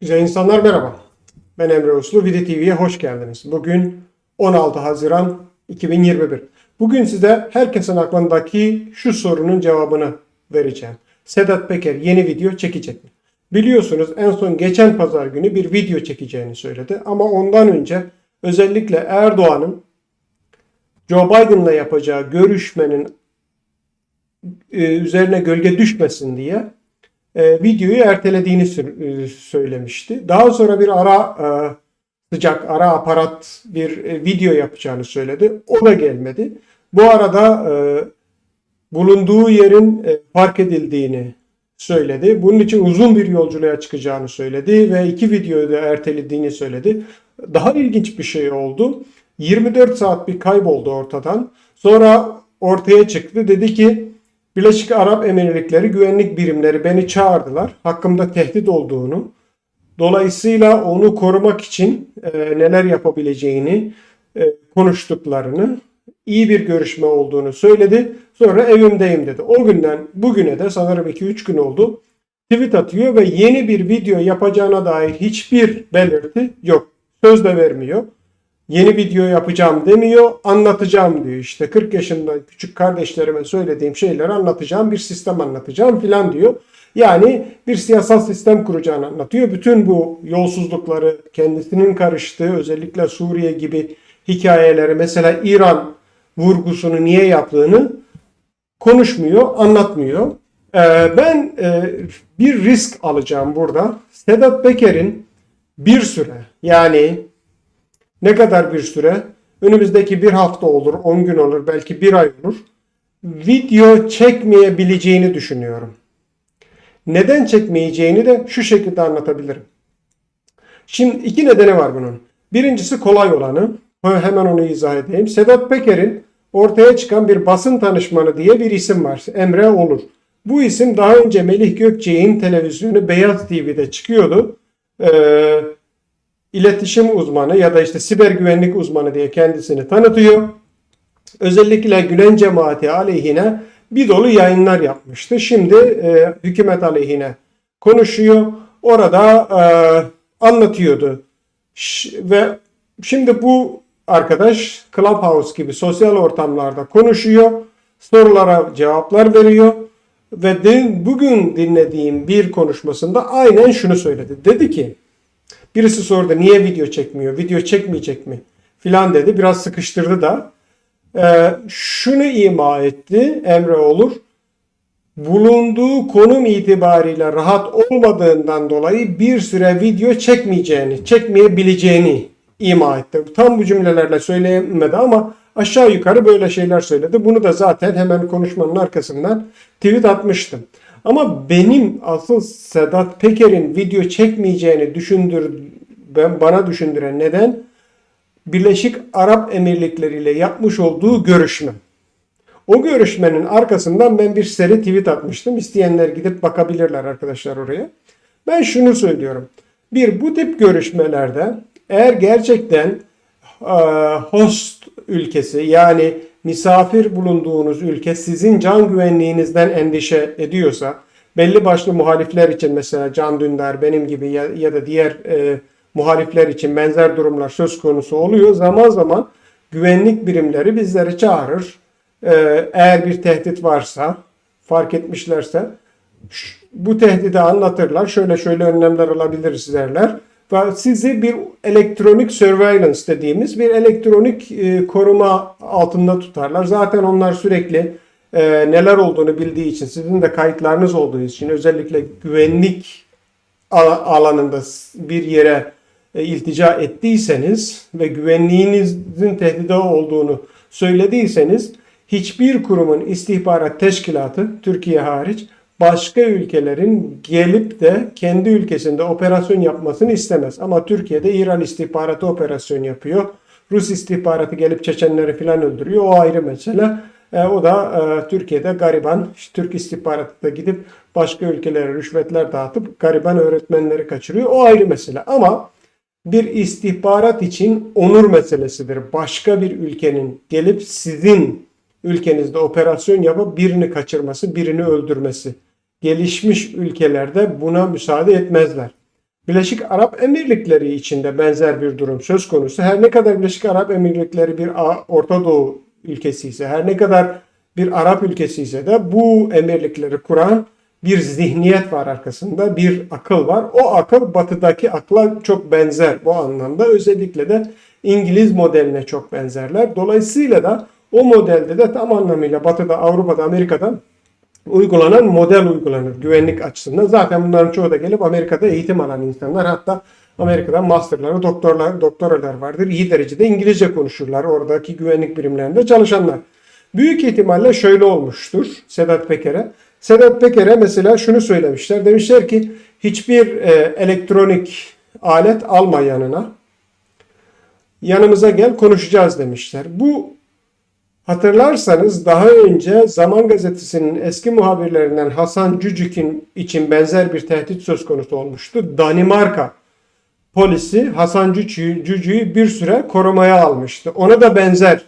Güzel insanlar merhaba. Ben Emre Uslu. Vidi TV'ye hoş geldiniz. Bugün 16 Haziran 2021. Bugün size herkesin aklındaki şu sorunun cevabını vereceğim. Sedat Peker yeni video çekecek mi? Biliyorsunuz en son geçen pazar günü bir video çekeceğini söyledi. Ama ondan önce özellikle Erdoğan'ın Joe Biden'la yapacağı görüşmenin e, üzerine gölge düşmesin diye e, videoyu ertelediğini e, söylemişti. Daha sonra bir ara e, sıcak ara aparat bir video yapacağını söyledi. O da gelmedi. Bu arada bulunduğu yerin fark edildiğini söyledi. Bunun için uzun bir yolculuğa çıkacağını söyledi ve iki videoyu da ertelediğini söyledi. Daha ilginç bir şey oldu. 24 saat bir kayboldu ortadan. Sonra ortaya çıktı. Dedi ki Birleşik Arap Emirlikleri güvenlik birimleri beni çağırdılar. Hakkımda tehdit olduğunu, dolayısıyla onu korumak için e, neler yapabileceğini e, konuştuklarını, iyi bir görüşme olduğunu söyledi. Sonra evimdeyim dedi. O günden bugüne de sanırım 2-3 gün oldu. Tweet atıyor ve yeni bir video yapacağına dair hiçbir belirti yok. Söz de vermiyor yeni video yapacağım demiyor, anlatacağım diyor. İşte 40 yaşında küçük kardeşlerime söylediğim şeyleri anlatacağım, bir sistem anlatacağım filan diyor. Yani bir siyasal sistem kuracağını anlatıyor. Bütün bu yolsuzlukları kendisinin karıştığı özellikle Suriye gibi hikayeleri mesela İran vurgusunu niye yaptığını konuşmuyor, anlatmıyor. Ee, ben e, bir risk alacağım burada. Sedat Peker'in bir süre yani ne kadar bir süre? Önümüzdeki bir hafta olur, 10 gün olur, belki bir ay olur. Video çekmeyebileceğini düşünüyorum. Neden çekmeyeceğini de şu şekilde anlatabilirim. Şimdi iki nedeni var bunun. Birincisi kolay olanı. Hemen onu izah edeyim. Sedat Peker'in ortaya çıkan bir basın tanışmanı diye bir isim var. Emre Olur. Bu isim daha önce Melih Gökçe'nin televizyonu Beyaz TV'de çıkıyordu. Ee, iletişim uzmanı ya da işte siber güvenlik uzmanı diye kendisini tanıtıyor. Özellikle Gülen cemaati aleyhine bir dolu yayınlar yapmıştı. Şimdi e, hükümet aleyhine konuşuyor. Orada e, anlatıyordu. Ş- ve şimdi bu arkadaş Clubhouse gibi sosyal ortamlarda konuşuyor. Sorulara cevaplar veriyor. Ve din, bugün dinlediğim bir konuşmasında aynen şunu söyledi. Dedi ki Birisi sordu niye video çekmiyor, video çekmeyecek mi filan dedi. Biraz sıkıştırdı da. Ee, şunu ima etti Emre Olur. Bulunduğu konum itibariyle rahat olmadığından dolayı bir süre video çekmeyeceğini, çekmeyebileceğini ima etti. Tam bu cümlelerle söyleyemedi ama aşağı yukarı böyle şeyler söyledi. Bunu da zaten hemen konuşmanın arkasından tweet atmıştım. Ama benim asıl Sedat Peker'in video çekmeyeceğini düşündür ben bana düşündüren neden Birleşik Arap Emirlikleri ile yapmış olduğu görüşme. O görüşmenin arkasından ben bir seri tweet atmıştım. İsteyenler gidip bakabilirler arkadaşlar oraya. Ben şunu söylüyorum. Bir bu tip görüşmelerde eğer gerçekten host ülkesi yani misafir bulunduğunuz ülke sizin can güvenliğinizden endişe ediyorsa belli başlı muhalifler için mesela Can Dündar benim gibi ya, ya da diğer e, muhalifler için benzer durumlar söz konusu oluyor. Zaman zaman güvenlik birimleri bizleri çağırır. E, eğer bir tehdit varsa fark etmişlerse bu tehdidi anlatırlar. Şöyle şöyle önlemler alabiliriz derler sizi bir elektronik surveillance dediğimiz bir elektronik e, koruma altında tutarlar. Zaten onlar sürekli e, neler olduğunu bildiği için, sizin de kayıtlarınız olduğu için özellikle güvenlik alanında bir yere e, iltica ettiyseniz ve güvenliğinizin tehdide olduğunu söylediyseniz hiçbir kurumun istihbarat teşkilatı Türkiye hariç başka ülkelerin gelip de kendi ülkesinde operasyon yapmasını istemez. Ama Türkiye'de İran istihbaratı operasyon yapıyor. Rus istihbaratı gelip Çeçenleri filan öldürüyor. O ayrı mesele. E, o da e, Türkiye'de gariban, Türk istihbaratı da gidip başka ülkelere rüşvetler dağıtıp gariban öğretmenleri kaçırıyor. O ayrı mesele. Ama bir istihbarat için onur meselesidir. Başka bir ülkenin gelip sizin ülkenizde operasyon yapıp birini kaçırması, birini öldürmesi gelişmiş ülkelerde buna müsaade etmezler. Birleşik Arap Emirlikleri içinde benzer bir durum söz konusu. Her ne kadar Birleşik Arap Emirlikleri bir Orta Doğu ülkesi ise, her ne kadar bir Arap ülkesi ise de bu emirlikleri kuran bir zihniyet var arkasında, bir akıl var. O akıl batıdaki akla çok benzer bu anlamda. Özellikle de İngiliz modeline çok benzerler. Dolayısıyla da o modelde de tam anlamıyla batıda, Avrupa'da, Amerika'da uygulanan model uygulanır güvenlik açısından. Zaten bunların çoğu da gelip Amerika'da eğitim alan insanlar. Hatta Amerika'da masterları, doktorlar, doktoralar vardır. İyi derecede İngilizce konuşurlar oradaki güvenlik birimlerinde çalışanlar. Büyük ihtimalle şöyle olmuştur Sedat Peker'e. Sedat Peker'e mesela şunu söylemişler. Demişler ki hiçbir e, elektronik alet alma yanına. Yanımıza gel konuşacağız demişler. Bu Hatırlarsanız daha önce Zaman Gazetesi'nin eski muhabirlerinden Hasan Cücük'ün için benzer bir tehdit söz konusu olmuştu. Danimarka polisi Hasan Cücük'ü bir süre korumaya almıştı. Ona da benzer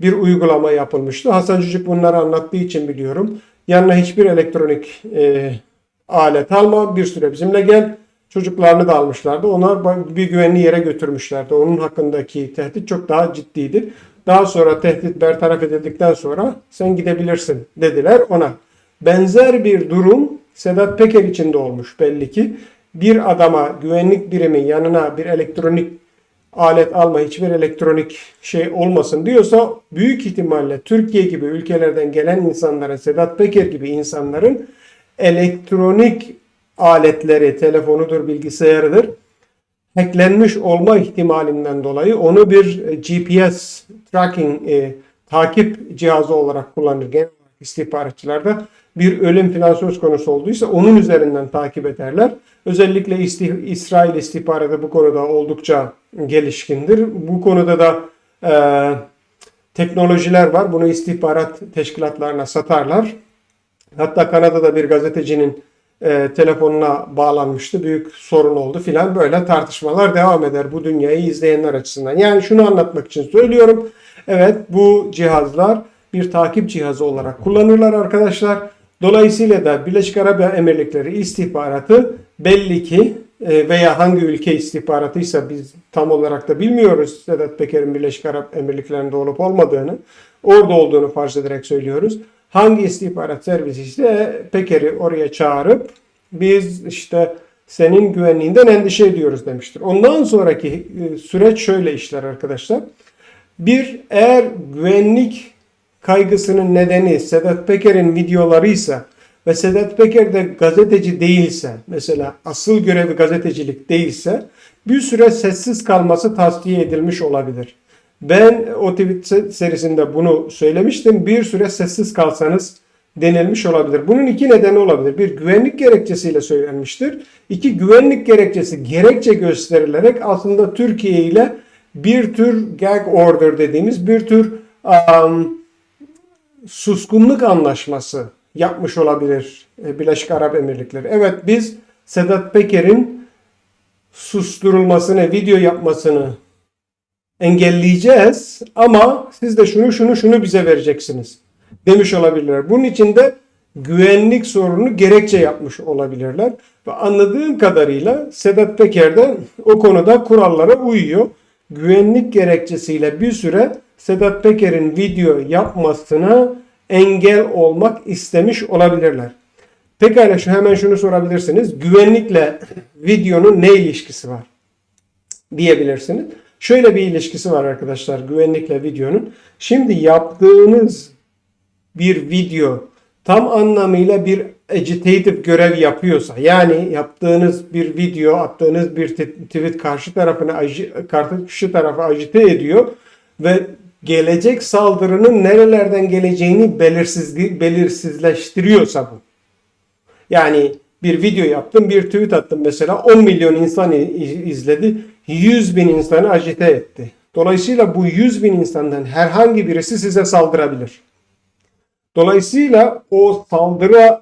bir uygulama yapılmıştı. Hasan Cücük bunları anlattığı için biliyorum. Yanına hiçbir elektronik e, alet alma, bir süre bizimle gel. Çocuklarını da almışlardı. Onlar bir güvenli yere götürmüşlerdi. Onun hakkındaki tehdit çok daha ciddiydi. Daha sonra tehdit bertaraf edildikten sonra sen gidebilirsin dediler ona. Benzer bir durum Sedat Peker için de olmuş belli ki. Bir adama güvenlik birimi yanına bir elektronik alet alma, hiçbir elektronik şey olmasın diyorsa büyük ihtimalle Türkiye gibi ülkelerden gelen insanların, Sedat Peker gibi insanların elektronik aletleri, telefonudur, bilgisayarıdır, hacklenmiş olma ihtimalinden dolayı onu bir e, GPS tracking e, takip cihazı olarak kullanır genel olarak istihbaratçılarda. Bir ölüm falan söz konusu olduysa onun üzerinden takip ederler. Özellikle istih İsrail istihbaratı bu konuda oldukça gelişkindir. Bu konuda da e, teknolojiler var. Bunu istihbarat teşkilatlarına satarlar. Hatta Kanada'da bir gazetecinin e, telefonuna bağlanmıştı. Büyük sorun oldu filan. Böyle tartışmalar devam eder bu dünyayı izleyenler açısından. Yani şunu anlatmak için söylüyorum. Evet bu cihazlar bir takip cihazı olarak kullanırlar arkadaşlar. Dolayısıyla da Birleşik Arap Emirlikleri istihbaratı belli ki e, veya hangi ülke istihbaratıysa biz tam olarak da bilmiyoruz Sedat Peker'in Birleşik Arap Emirlikleri'nde olup olmadığını orada olduğunu farz ederek söylüyoruz. Hangi istihbarat servisi ise Peker'i oraya çağırıp biz işte senin güvenliğinden endişe ediyoruz demiştir. Ondan sonraki e, süreç şöyle işler arkadaşlar. Bir eğer güvenlik kaygısının nedeni Sedat Peker'in videolarıysa ve Sedat Peker de gazeteci değilse mesela asıl görevi gazetecilik değilse bir süre sessiz kalması tavsiye edilmiş olabilir. Ben o tweet serisinde bunu söylemiştim. Bir süre sessiz kalsanız denilmiş olabilir. Bunun iki nedeni olabilir. Bir güvenlik gerekçesiyle söylenmiştir. İki güvenlik gerekçesi gerekçe gösterilerek aslında Türkiye ile bir tür gag order dediğimiz bir tür um, suskunluk anlaşması yapmış olabilir e, Birleşik Arap Emirlikleri. Evet biz Sedat Peker'in susturulmasını, video yapmasını engelleyeceğiz ama siz de şunu şunu şunu bize vereceksiniz demiş olabilirler. Bunun için de güvenlik sorunu gerekçe yapmış olabilirler. Ve anladığım kadarıyla Sedat Peker de o konuda kurallara uyuyor. Güvenlik gerekçesiyle bir süre Sedat Peker'in video yapmasına engel olmak istemiş olabilirler. Pekala şu hemen şunu sorabilirsiniz. Güvenlikle videonun ne ilişkisi var? Diyebilirsiniz. Şöyle bir ilişkisi var arkadaşlar güvenlikle videonun. Şimdi yaptığınız bir video tam anlamıyla bir agitative görev yapıyorsa yani yaptığınız bir video attığınız bir tweet karşı tarafını karşı tarafı agite ediyor ve gelecek saldırının nerelerden geleceğini belirsiz, belirsizleştiriyorsa bu. Yani bir video yaptım, bir tweet attım mesela 10 milyon insan izledi, 100 bin insanı agite etti. Dolayısıyla bu 100 bin insandan herhangi birisi size saldırabilir. Dolayısıyla o saldırı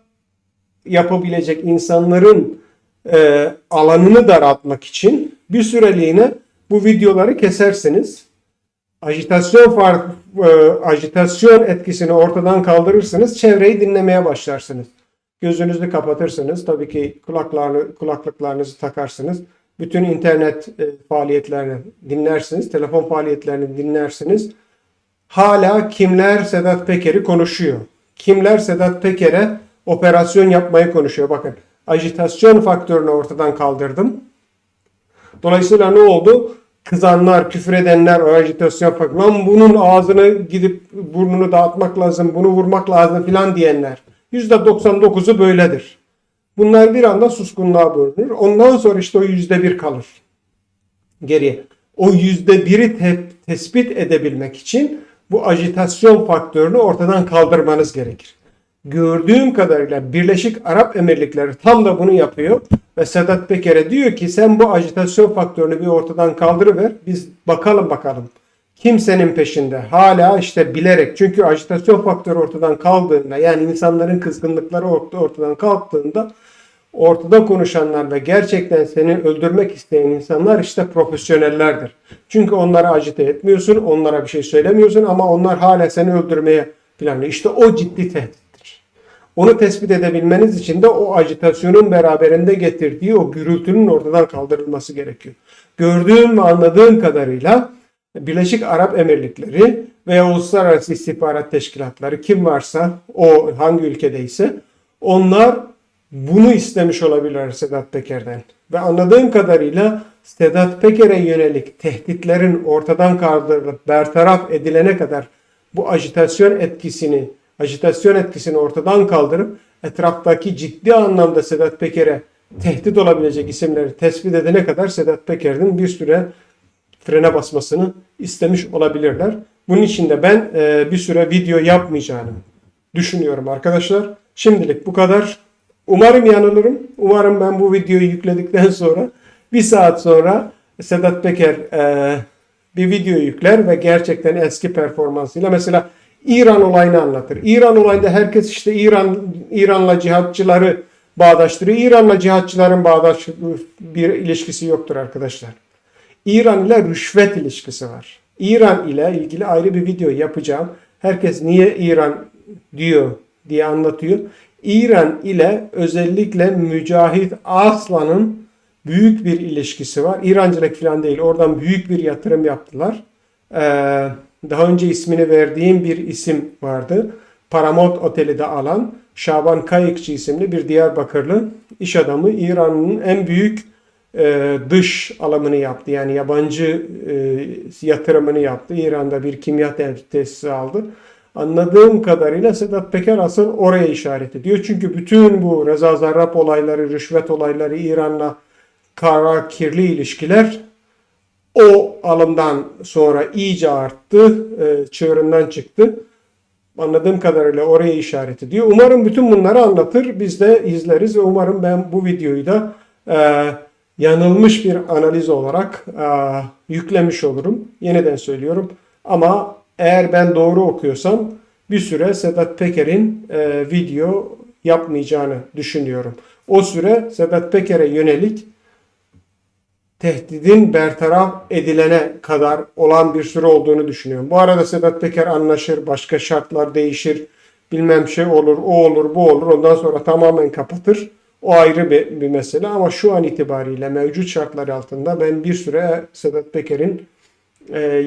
yapabilecek insanların e, alanını daraltmak için bir süreliğine bu videoları kesersiniz. Ajitasyon fark, e, ajitasyon etkisini ortadan kaldırırsınız. Çevreyi dinlemeye başlarsınız. Gözünüzü kapatırsınız. Tabii ki kulaklarını, kulaklıklarınızı takarsınız. Bütün internet e, faaliyetlerini dinlersiniz. Telefon faaliyetlerini dinlersiniz. Hala kimler Sedat Peker'i konuşuyor? Kimler Sedat Peker'e operasyon yapmayı konuşuyor? Bakın ajitasyon faktörünü ortadan kaldırdım. Dolayısıyla ne oldu? Kızanlar, küfür edenler, o ajitasyon faktörü. Lan bunun ağzını gidip burnunu dağıtmak lazım, bunu vurmak lazım filan diyenler. %99'u böyledir. Bunlar bir anda suskunluğa bölünür. Ondan sonra işte o yüzde bir kalır. Geriye. O yüzde biri te- tespit edebilmek için bu ajitasyon faktörünü ortadan kaldırmanız gerekir. Gördüğüm kadarıyla Birleşik Arap Emirlikleri tam da bunu yapıyor. Ve Sedat Peker'e diyor ki sen bu ajitasyon faktörünü bir ortadan kaldırıver. Biz bakalım bakalım. Kimsenin peşinde hala işte bilerek çünkü ajitasyon faktörü ortadan kaldığında yani insanların kızgınlıkları orta- ortadan kalktığında ortada konuşanlar ve gerçekten seni öldürmek isteyen insanlar işte profesyonellerdir. Çünkü onları acite etmiyorsun, onlara bir şey söylemiyorsun ama onlar hala seni öldürmeye planlıyor. İşte o ciddi tehdittir. Onu tespit edebilmeniz için de o ajitasyonun beraberinde getirdiği o gürültünün ortadan kaldırılması gerekiyor. Gördüğüm ve anladığım kadarıyla Birleşik Arap Emirlikleri veya uluslararası istihbarat teşkilatları kim varsa o hangi ülkedeyse onlar bunu istemiş olabilirler Sedat Peker'den. Ve anladığım kadarıyla Sedat Peker'e yönelik tehditlerin ortadan kaldırılıp bertaraf edilene kadar bu ajitasyon etkisini ajitasyon etkisini ortadan kaldırıp etraftaki ciddi anlamda Sedat Peker'e tehdit olabilecek isimleri tespit edene kadar Sedat Peker'in bir süre frene basmasını istemiş olabilirler. Bunun için de ben e, bir süre video yapmayacağını düşünüyorum arkadaşlar. Şimdilik bu kadar. Umarım yanılırım. Umarım ben bu videoyu yükledikten sonra bir saat sonra Sedat Peker e, bir video yükler ve gerçekten eski performansıyla mesela İran olayını anlatır. İran olayında herkes işte İran İran'la cihatçıları bağdaştırıyor. İran'la cihatçıların bağdaş bir ilişkisi yoktur arkadaşlar. İran ile rüşvet ilişkisi var. İran ile ilgili ayrı bir video yapacağım. Herkes niye İran diyor diye anlatıyor. İran ile özellikle Mücahit Aslan'ın büyük bir ilişkisi var. İrancılık falan değil. Oradan büyük bir yatırım yaptılar. Ee, daha önce ismini verdiğim bir isim vardı. Paramount Oteli de alan Şaban Kayıkçı isimli bir Diyarbakırlı iş adamı İran'ın en büyük e, dış alımını yaptı. Yani yabancı e, yatırımını yaptı. İran'da bir kimya tesisi aldı. Anladığım kadarıyla Sedat Peker asıl oraya işaret ediyor. Çünkü bütün bu Reza Zarrab olayları, rüşvet olayları, İran'la kara kirli ilişkiler o alımdan sonra iyice arttı, e, çığırından çıktı. Anladığım kadarıyla oraya işaret ediyor. Umarım bütün bunları anlatır, biz de izleriz ve umarım ben bu videoyu da e, yanılmış bir analiz olarak e, yüklemiş olurum. Yeniden söylüyorum. Ama eğer ben doğru okuyorsam bir süre Sedat Peker'in e, video yapmayacağını düşünüyorum. O süre Sedat Peker'e yönelik tehdidin bertaraf edilene kadar olan bir süre olduğunu düşünüyorum. Bu arada Sedat Peker anlaşır, başka şartlar değişir, bilmem şey olur, o olur, bu olur. Ondan sonra tamamen kapatır. O ayrı bir, bir mesele ama şu an itibariyle mevcut şartlar altında ben bir süre Sedat Peker'in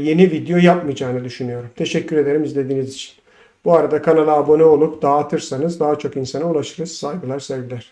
yeni video yapmayacağını düşünüyorum. Teşekkür ederim izlediğiniz için. Bu arada kanala abone olup dağıtırsanız daha çok insana ulaşırız. Saygılar, sevgiler.